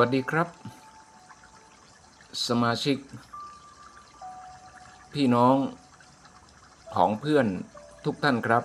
วัสดีครับ สมาชิก พี่น้องของเพื่อนทุกท่านครับ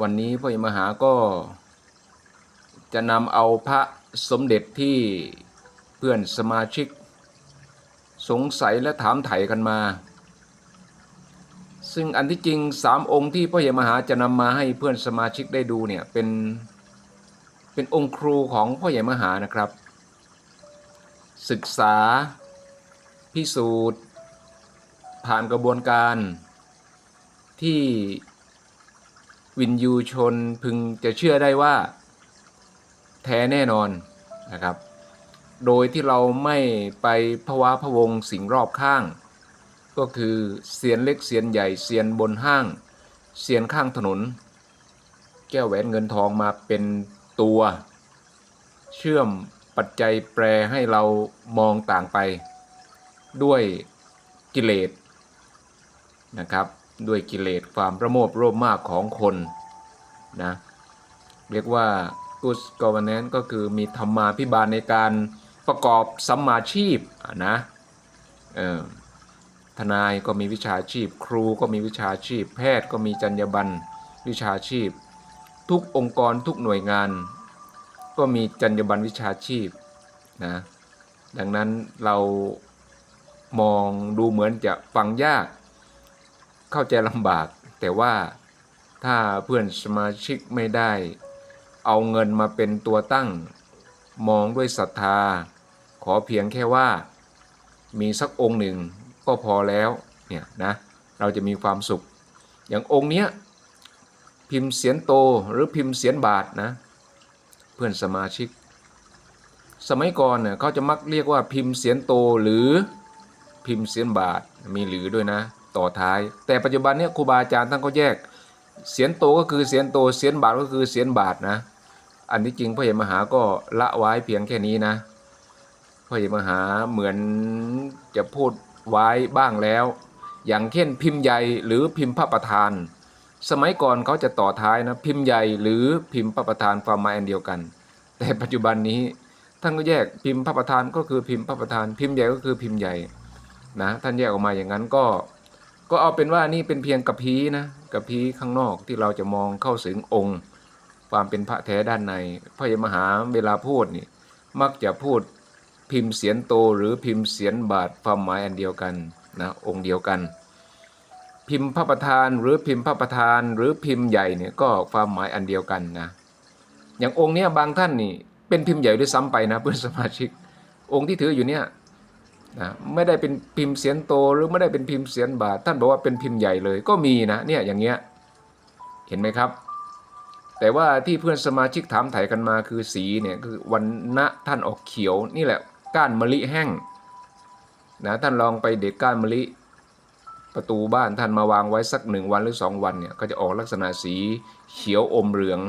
วันนี้พ่อใหญ่มหาก็ จะนำเอาพระสมเด็จที่เพื่อนสมาชิก สงสัยและถามไถ่กันมา ซึ่งอันที่จริงสามองค์ที่พ่อใหญ่มหาจะนำมาให้เพื่อนสมาชิกได้ดูเนี่ยเป็น เป็นองค์ครูของพ่อใหญ่มหานะครับ ศึกษา พิสูจน์ ผ่านกระบวนการที่วินยูชนพึงจะเชื่อได้ว่า แท้แน่นอนนะครับ โดยที่เราไม่ไปพะวาพะวงสิ่งรอบข้าง ก็คือเสียนเล็กเสียนใหญ่เสียนบนห้าง เสียนข้างถนน แก้วแหวนเงินทองมาเป็น ตัว เชื่อมปัจจัยแปรให้เรามองต่างไป ด้วยกิเลสนะครับ ด้วยกิเลสความประโมทโลภมากของคนนะเรียกว่า good governance ก็คือมีธรรมาภิบาลในการประกอบสัมมาชีพนะทนายก็มีวิชาชีพ ครูก็มีวิชาชีพ แพทย์ก็มีจรรยาบรรณวิชาชีพ ทุกองค์กรทุกหน่วยงาน ก็มีจรรยาบรรณวิชาชีพนะดังนั้นเรามองดูเหมือนจะฟังยาก เข้าใจลำบาก แต่ว่าถ้าเพื่อนสมาชิกไม่ได้ เอาเงินมาเป็นตัวตั้ง มองด้วยศรัทธา ขอเพียงแค่ว่า มีสักองค์หนึ่งก็พอแล้วเนี่ยนะเราจะมีความสุข อย่างองค์เนี้ย พิมพ์เสียนโตหรือพิมพ์เสียนบาทนะ เพื่อนสมาชิก สมัยก่อนเนี่ยเขาจะมักเรียกว่าพิมพ์เสียนโตหรือพิมพ์เสียนบาทมีหรือด้วยนะ ต่อท้าย แต่ปัจจุบันเนี่ยครูบาอาจารย์ท่านก็แยก เสียนโตก็คือเสียนโตเสียนบาทก็คือเสียนบาทนะ อันที่จริงพ่อใหญ่มหาก็ละไว้เพียงแค่นี้นะพ่อใหญ่มหาเหมือนจะพูดไว้บ้างแล้ว อย่างเช่นพิมพ์ใหญ่หรือพิมพ์พระประธาน สมัยก่อนเขาจะต่อท้ายนะพิมพ์ใหญ่หรือพิมพ์พระประธานความหมายอันเดียวกัน แต่ปัจจุบันนี้ท่านก็แยกพิมพ์พระประธานก็คือพิมพ์พระประธาน พิมพ์ใหญ่ก็คือพิมพ์ใหญ่นะท่านแยกออกมาอย่างนั้นก็ก็เอาเป็นว่านี่เป็นเพียงกระพี้นะกระพี้ข้างนอกที่เราจะมองเข้าถึงองค์ ความเป็นพระแท้ด้านในพระยมหาเวลาพูดนี่มักจะพูดพิมพ์เสียนโตหรือพิมพ์เสียนบาทความหมายอันเดียวกันนะองค์เดียวกัน พิมพ์พระประธานหรือพิมพ์พระประธานหรือพิมพ์ใหญ่เนี่ยก็ความหมายอันเดียวกันนะ อย่างองค์เนี้ยบางท่านนี่เป็นพิมพ์ใหญ่ด้วยซ้ำไปนะเพื่อนสมาชิก องค์ที่ถืออยู่เนี่ยนะไม่ได้เป็นพิมพ์เสียนโตหรือไม่ได้เป็นพิมพ์เสียนบาท ท่านบอกว่าเป็นพิมพ์ใหญ่เลยก็มีนะเนี่ยอย่างเงี้ยเห็นไหมครับ แต่ว่าที่เพื่อนสมาชิกถามไถ่กันมาคือสีเนี่ยคือวันณะท่านออกเขียวนี่แหละก้านมะลิแห้งนะท่านลองไปเด็ดก้านมะลิ ประตูบ้านท่านมาวางไว้สักหนึ่งวันหรือสองวันเนี่ยก็จะออกลักษณะสีเขียวอมเหลือง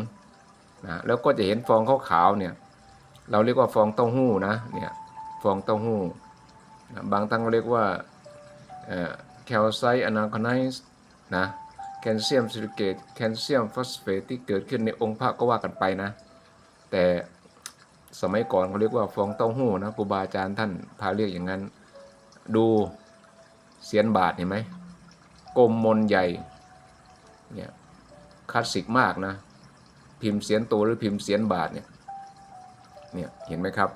นะแล้วก็จะเห็นฟองขาวๆเนี่ยเราเรียกว่าฟองเต้าหู้นะเนี่ยฟองเต้าหู้นะบางท่านก็เรียกว่าแคลไซต์อนาคอนไนซ์นะแคลเซียมซิลิเกตแคลเซียมฟอสเฟตที่เกิดขึ้นในองค์พระก็ว่ากันไปนะ แต่สมัยก่อนเขาเรียกว่าฟองเต้าหู้นะครูบาอาจารย์ท่านพาเรียกอย่างนั้น ดู เสียนบาทเห็นไหมกลมมนใหญ่เนี่ยคลาสสิกมากนะ พิมพ์เสียนโตหรือพิมพ์เสียนบาทเนี่ยเนี่ยเห็นไหมครับ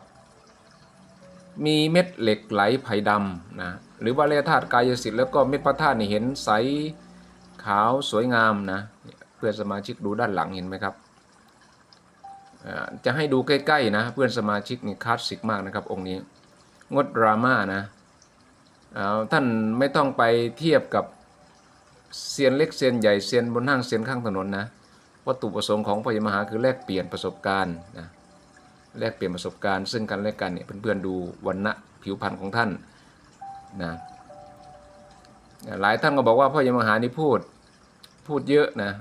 มีเม็ดเหล็กไหลไผ่ดำนะหรือว่าแร่ธาตุกายสิทธิ์แล้วก็เม็ดพระธาตุนี่เห็นใสขาวสวยงามนะเพื่อนสมาชิกดูด้านหลังเห็นไหมครับจะให้ดูใกล้ๆนะเพื่อนสมาชิกนี่คลาสสิกมากนะครับองค์นี้งดดราม่านะ ท่านไม่ต้องไปเทียบกับเซียนเล็กเซียนใหญ่เซียนบนห้างเซียนข้างถนนนะวัตถุประสงค์ของพญมหาคือแลกเปลี่ยนประสบการณ์นะแลกเปลี่ยนประสบการณ์ ซึ่งกันและกันเนี่ยเพื่อนๆดูวันณะผิวพรรณของท่านนะหลายท่านก็บอกว่าพ่อยมหานี่พูดพูดเยอะนะ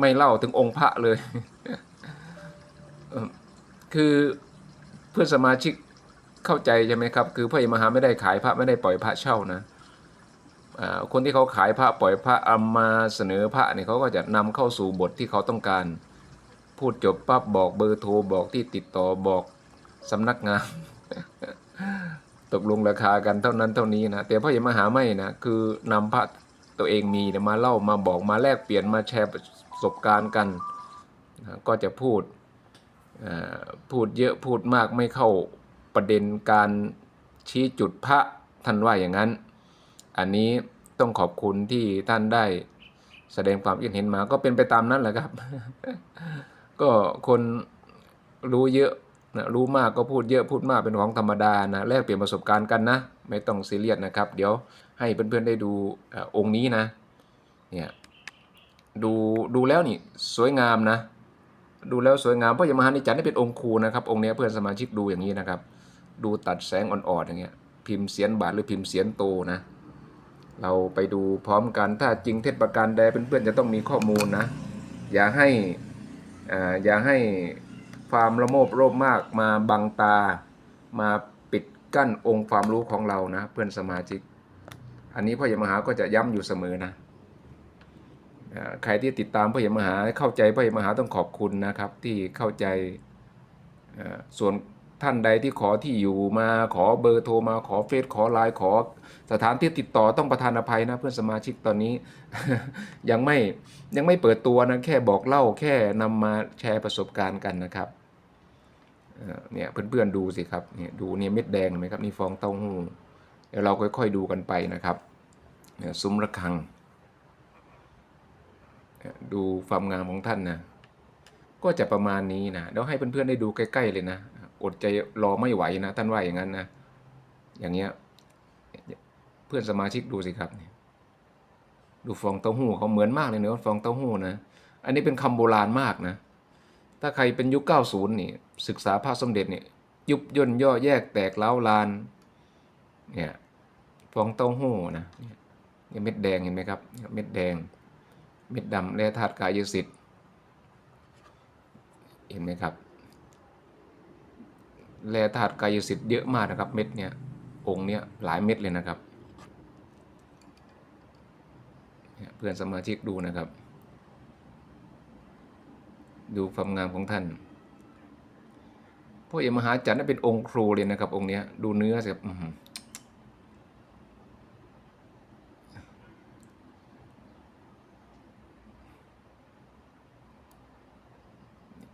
ไม่เล่าถึงองค์พระเลย คือเพื่อนสมาชิก เข้าใจใช่ไหมครับ คือพ่อยมหาไม่ได้ขายพระไม่ได้ปล่อยพระเช่านะคนที่เขาขายพระปล่อยพระเอามาเสนอพระเนี่ยเขาก็จะนำเข้าสู่บทที่เขาต้องการ พูดจบปั๊บบอกเบอร์โทรบอกที่ติดต่อบอกสำนักงานตกลงราคากันเท่านั้นเท่านี้นะแต่พ่อใหญ่มหาไม่นะคือนำพระตัวเองมีเนี่ยมาเล่ามาบอกมาแลกเปลี่ยนมาแชร์ประสบการณ์กันนะก็จะพูดพูดเยอะพูดมากไม่เข้า ประเด็นการชี้จุดพระท่านว่าอย่างนั้น อันนี้ต้องขอบคุณที่ท่านได้แสดงความคิดเห็นมาก็เป็นไปตามนั้นแหละครับ ก็คนรู้เยอะนะรู้มากก็พูดเยอะพูดมากเป็นของธรรมดานะแลกเปลี่ยนประสบการณ์กันนะ ไม่ต้องซีเรียสนะครับ เดี๋ยวให้เพื่อนๆได้ดูอองค์นี้นะเนี่ยดูดูแล้วนี่สวยงามนะ ดูแล้วสวยงามเพราะยมหานิจันนี่เป็นองค์ครูนะครับ องค์นี้เพื่อนสมาชิกดูอย่างนี้นะครับ ดูตัดแสงอ่อนๆอย่างเงี้ยพิมพ์เสียนบาทหรือพิมพ์เสียนโตนะ เราไปดูพร้อมกันถ้าจริงเท็จประการใดเพื่อนๆจะต้องมีข้อมูลนะ อย่าให้อ่าอย่าให้ความละโมบโลภมากมาบังตามาปิดกั้นองค์ความรู้ของเรานะเพื่อนสมาชิก อันนี้พ่อใหญ่มหาก็จะย้ำอยู่เสมอนะอ่าใครที่ติดตามพ่อใหญ่มหาเข้าใจพ่อใหญ่มหาต้องขอบคุณนะครับ ที่เข้าใจอ่าส่วน ท่านใดที่ขอที่อยู่มาขอเบอร์โทรมาขอเฟซขอไลน์ขอสถานที่ติดต่อต้องประทานอภัยนะเพื่อนสมาชิกตอนนี้ ยังไม่ยังไม่เปิดตัวนะแค่บอกเล่าแค่นำมาแชร์ประสบการณ์กันนะครับเนี่ยเพื่อนๆดูสิครับเนี่ยดูเนี่ยเม็ดแดงไหมครับนี่ฟองเต้าหู้เดี๋ยวเราค่อยๆดูกันไปนะครับเนี่ยซุ้มระฆัง ดูความงามของท่านนะก็จะประมาณนี้นะเดี๋ยวให้เพื่อนๆได้ดูใกล้ ๆ เลยนะ อดใจรอไม่ไหวนะ ท่านว่าอย่างนั้นนะ อย่างเงี้ย เพื่อนสมาชิกดูสิครับ ดูฟองเต้าหู้เขาเหมือนมากเลยเนื้อฟองเต้าหู้นะ อันนี้เป็นคำโบราณมากนะ ถ้าใครเป็นยุค 90 นี่ ศึกษาพระสมเด็จเนี่ยยุบย่นย่อแยกแตกเล้าลาน เนี่ยฟองเต้าหู้นะเนี่ยเม็ดแดงเห็นไหมครับ เม็ดแดง เม็ดดำแร่ธาตุกายสิทธิ์เห็นไหมครับ แร่ธาตุกายสิทธิ์เยอะมากนะครับเม็ดเนี่ยองค์เนี้ยหลายเม็ดเลยนะครับเพื่อนสมาชิกดูนะครับ ดูความงามของท่านพ่อเอกมหาจันทร์นั้นเป็นองค์ครูเลยนะครับ องค์เนี้ยดูเนื้อสิครับ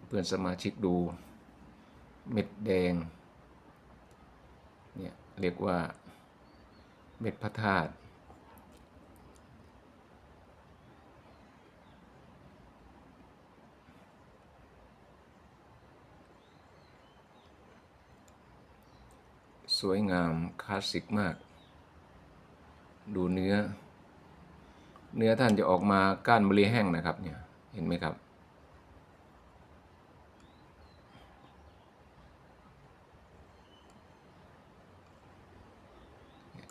เพื่อนสมาชิกดู เม็ดแดง เนี่ยเรียกว่าเม็ดพระธาตุสวยงามคลาสสิกมาก ดูเนื้อ เนื้อท่านจะออกมาก้านมะลิแห้งนะครับเนี่ย เห็นไหมครับ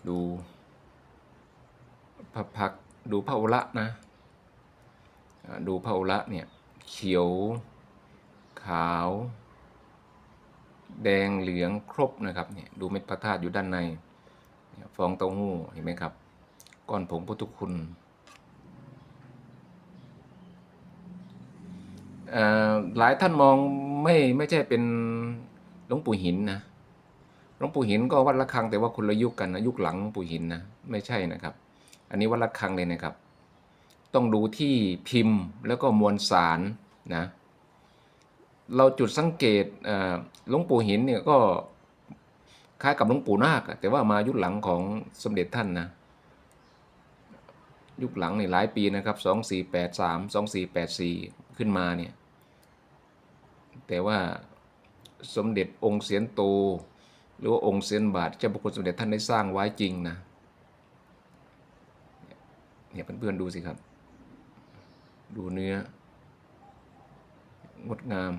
ดูพระพักดูพระอุระนะดูพระอุระเนี่ยเขียว ขาว แดงเหลืองครบนะครับเนี่ยดูเม็ดพระธาตุอยู่ด้านในนฟองเต้าหู้เห็นไหมครับ ก้อนผงพุทธคุณหลายท่านมองไม่ไม่ใช่เป็นหลวงปู่หินนะ หลวงปู่หินก็วัดระฆังแต่ว่าคนละยุคกันนะยุคหลังหลวงปู่หินนะไม่ใช่นะครับ อันนี้วัดระฆังเลยนะครับ ต้องดูที่พิมพ์แล้วก็มวลสารนะเราจุดสังเกตเออหลวงปู่หินเนี่ยก็คล้ายกับหลวงปู่นาคแต่ว่ามายุคหลังของสมเด็จท่านนะยุคหลังเนี่ยหลายปีนะครับสองสี่แปดสามสองสี่แปดสี่ขึ้นมาเนี่ยแต่ว่าสมเด็จองค์เสียนโต หรือว่าองค์เสียนบาทเจ้าพระคุณสมเด็จท่านได้สร้างไว้จริงนะเนี่ยเพื่อนๆดูสิครับ ดูเนื้องดงาม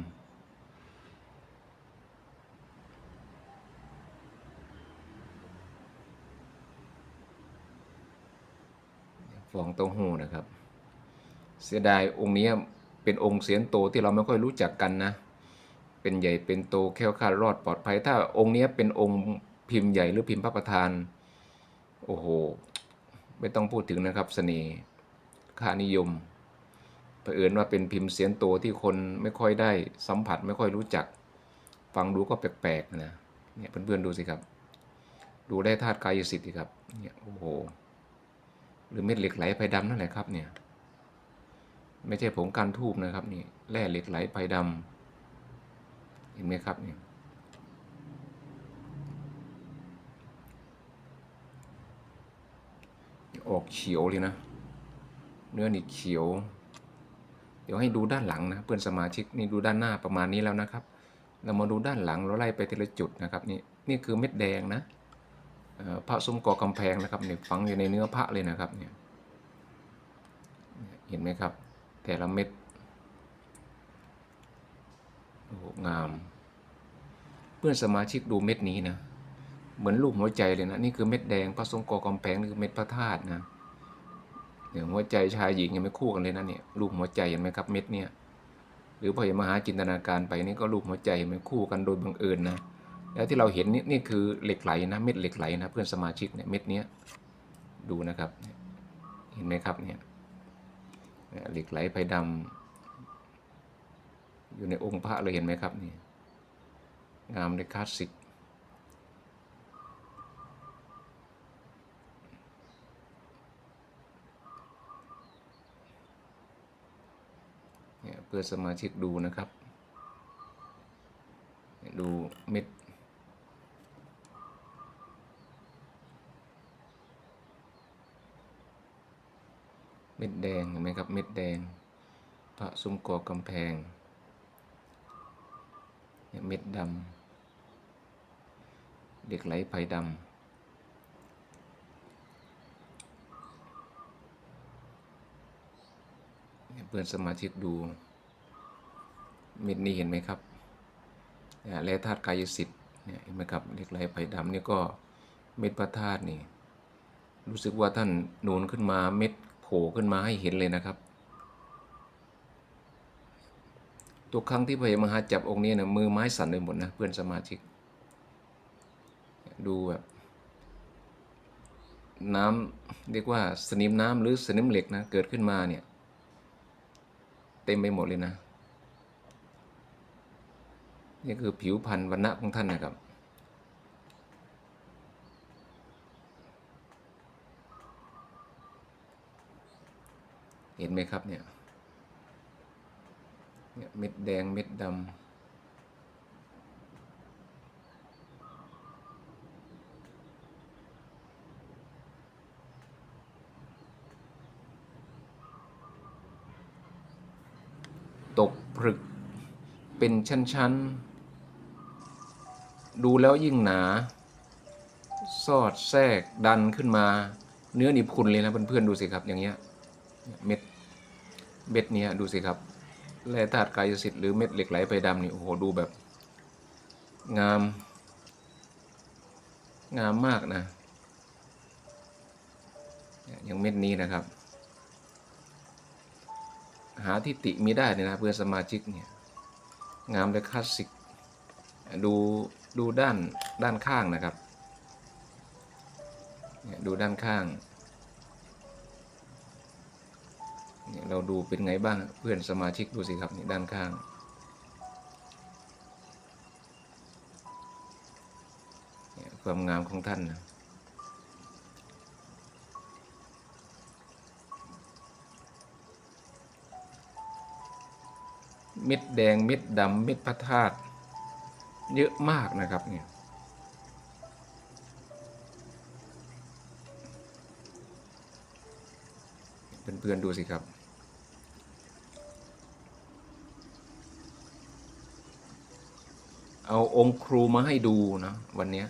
ฟองเต้าหู้นะครับ เสียดายองค์นี้เป็นองค์เสียนโตที่เราไม่ค่อยรู้จักกันนะ เป็นใหญ่เป็นโตแค้วคาดรอดปลอดภัย ถ้าองค์นี้เป็นองค์พิมพ์ใหญ่หรือพิมพ์พระประธาน โอ้โห ไม่ต้องพูดถึงนะครับเสน่ห์ค่านิยมเผอิญว่าเป็นพิมพ์เสียนโตที่คนไม่ค่อยได้สัมผัสไม่ค่อยรู้จัก ฟังดูก็แปลกๆนะเนี่ยเพื่อนๆดูสิครับ ดูได้ธาตุกายสิทธิ์ครับเนี่ยโอ้โหหรือเม็ดเหล็กไหลไฟดำนั่นแหละครับเนี่ยไม่ใช่ผงการทูบนะครับนี่แร่เหล็กไหลไฟดำ เห็นไหมครับเนี่ยออกเขียวเลยนะ เนื้อนี่เขียว เดี๋ยวให้ดูด้านหลังนะ เพื่อนสมาชิกนี่ดูด้านหน้าประมาณนี้แล้วนะครับ เรามาดูด้านหลังเราไล่ไปทีละจุดนะครับนี่นี่คือเม็ดแดงนะพระซุ้มก่อกำแพงนะครับเนี่ยฝังอยู่ในเนื้อพระเลยนะครับเนี่ยเห็นไหมครับ แต่ละเม็ด งาม เพื่อนสมาชิกดูเม็ดนี้นะ เหมือนรูปหัวใจเลยนะ นี่คือเม็ดแดงพระทรงกอกำแพงนี่คือเม็ดพระธาตุนะอย่างหัวใจชายหญิงยังไม่คู่กันเลยนะเนี่ยรูปหัวใจเห็นไหมครับเม็ดเนี่ยหรือพอเห็นมหาจินตนาการไปนี่ก็รูปหัวใจมันคู่กันโดยบังเอิญนะ แล้วที่เราเห็นนี่นี่คือเหล็กไหลนะเม็ดเหล็กไหลนะเพื่อนสมาชิกเนี่ยเม็ดเนี้ยดูนะครับ เห็นไหมครับเนี่ยเหล็กไหลไฟดำ อยู่ในองค์พระเลยเห็นไหมครับนี่งามในคลาสสิกเนี่ยเพื่อสมาชิกดูนะครับ ดูเม็ดเม็ดแดงเห็นไหมครับ เม็ดแดง พระซุ้มกอกำแพง เม็ดดำเด็กไหลไฟดำเพื่อนสมาชิกดู เม็ดนี้เห็นไหมครับเนี่ยและธาตุกายสิทธิ์เนี่ยเห็นไหมครับเด็กไหลไฟดำนี่ก็เม็ดพระธาตุนี่ รู้สึกว่าท่านนูนขึ้นมาเม็ดโผล่ขึ้นมาให้เห็นเลยนะครับ ทุกครั้งที่พระเอกมหาจับองค์นี้นะมือไม้สั่นไปหมดนะเพื่อนสมาชิก ดูแบบน้ำเรียกว่าสนิมน้ำหรือสนิมเหล็กนะเกิดขึ้นมาเนี่ย เต็มไปหมดเลยนะ นี่คือผิวพรรณวันณะของท่านนะครับเห็นไหมครับเนี่ย เนี่ยเม็ดแดงเม็ดดำตกผลึกเป็นชั้น ๆ ดูแล้วยิ่งหนา สอดแทรกดันขึ้นมา เนื้อนี่พุนเลยนะเพื่อนๆดูสิครับอย่างเงี้ยเม็ดเม็ดเนี้ยดูสิครับ แร่ธาตุกายสิทธิ์หรือเม็ดเหล็กไหลไฟดำนี่โอ้โหดูแบบ งาม งามมากนะยอย่างเม็ดนี้นะครับ หาที่ติมีได้เลยนะเพื่อนสมาชิกเนี่ยงามและคลาสสิกดูดูด้านด้านข้างนะครับ ดูด้านข้าง เราดูเป็นไงบ้างเพื่อนสมาชิกดูสิครับนี่ด้านข้าง ความงามของท่านนะม็ดแดงม็ดดำม็ดพระธาตุเยอะมากนะครับเนี่ยเพื่อนๆดูสิครับ เอาองค์ครูมาให้ดูนะวันนี้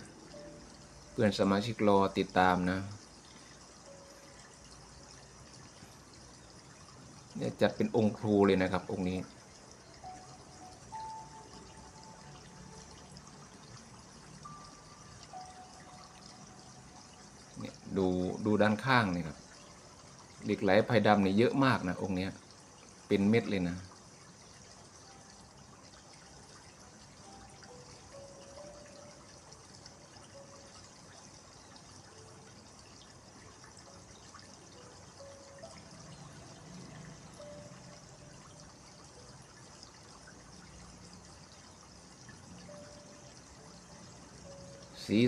เพื่อนสมาชิกรอติดตามนะเนี่ยจัดเป็นองค์ครูเลยนะครับ องค์นี้ เนี่ยดูดูด้านข้างนี่ครับเหล็กไหลไฟดำนี่เยอะมากนะองค์เนี้ยเป็นเม็ดเลยนะ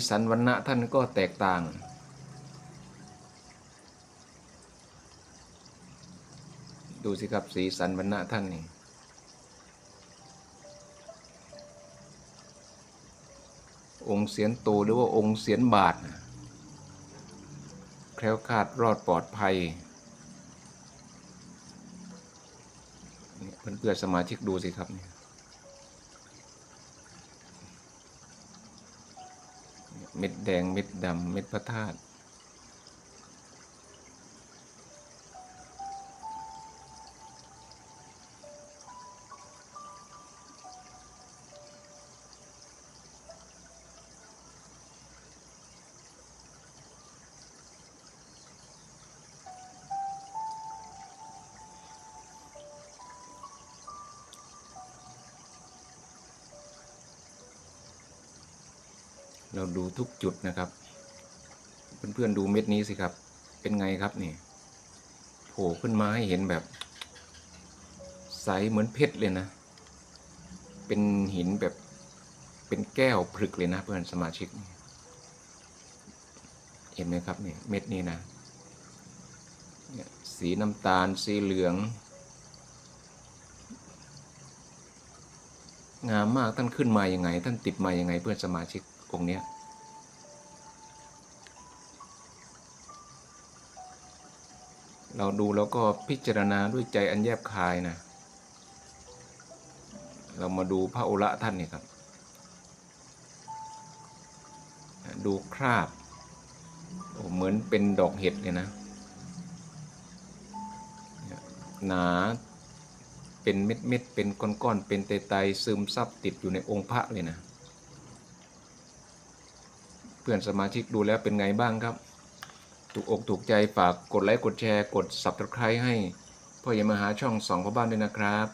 สันวันณะท่านก็แตกต่าง ดูสิครับสีสันวันณะท่านนี่องค์เสียนโตหรือว่าองค์เสียนบาทนะแคล้วคาดรอดปลอดภัยเพื่อนเพื่อนๆสมาชิกดูสิครับเนี่ย เม็ดแดงเม็ดดำเม็ดพระธาตุ เราดูทุกจุดนะครับ เพื่อนๆดูเม็ดนี้สิครับ เป็นไงครับนี่โผล่ขึ้นมาให้เห็นแบบ ใสเหมือนเพชรเลยนะ เป็นหินแบบเป็นแก้วผลึกเลยนะเพื่อนสมาชิก เห็นไหมครับนี่เม็ดนี้นะสีน้ำตาลสีเหลือง งามมากท่านขึ้นมาอยังไง ท่านติดมายังไงเพื่อนสมาชิก องค์เนี้ยเราดูแล้วก็พิจารณาด้วยใจอันแยบคายนะ เรามาดูพระโอระท่านนี่ครับ ดูคราบโอ้เหมือนเป็นดอกเห็ดเลยนะ หนาเป็นเม็ดเม็ดเป็นก้อนๆ เป็นไตไตซึมซับติดอยู่ในองค์พระเลยนะ เพื่อนสมาชิกดูแล้วเป็นไงบ้างครับ ถูกอกถูกใจฝากกดไลค์กดแชร์กด subscribe ให้พ่อใหญ่มหาช่องสองพ่อบ้านด้วยนะครับ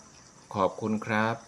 ขอบคุณครับ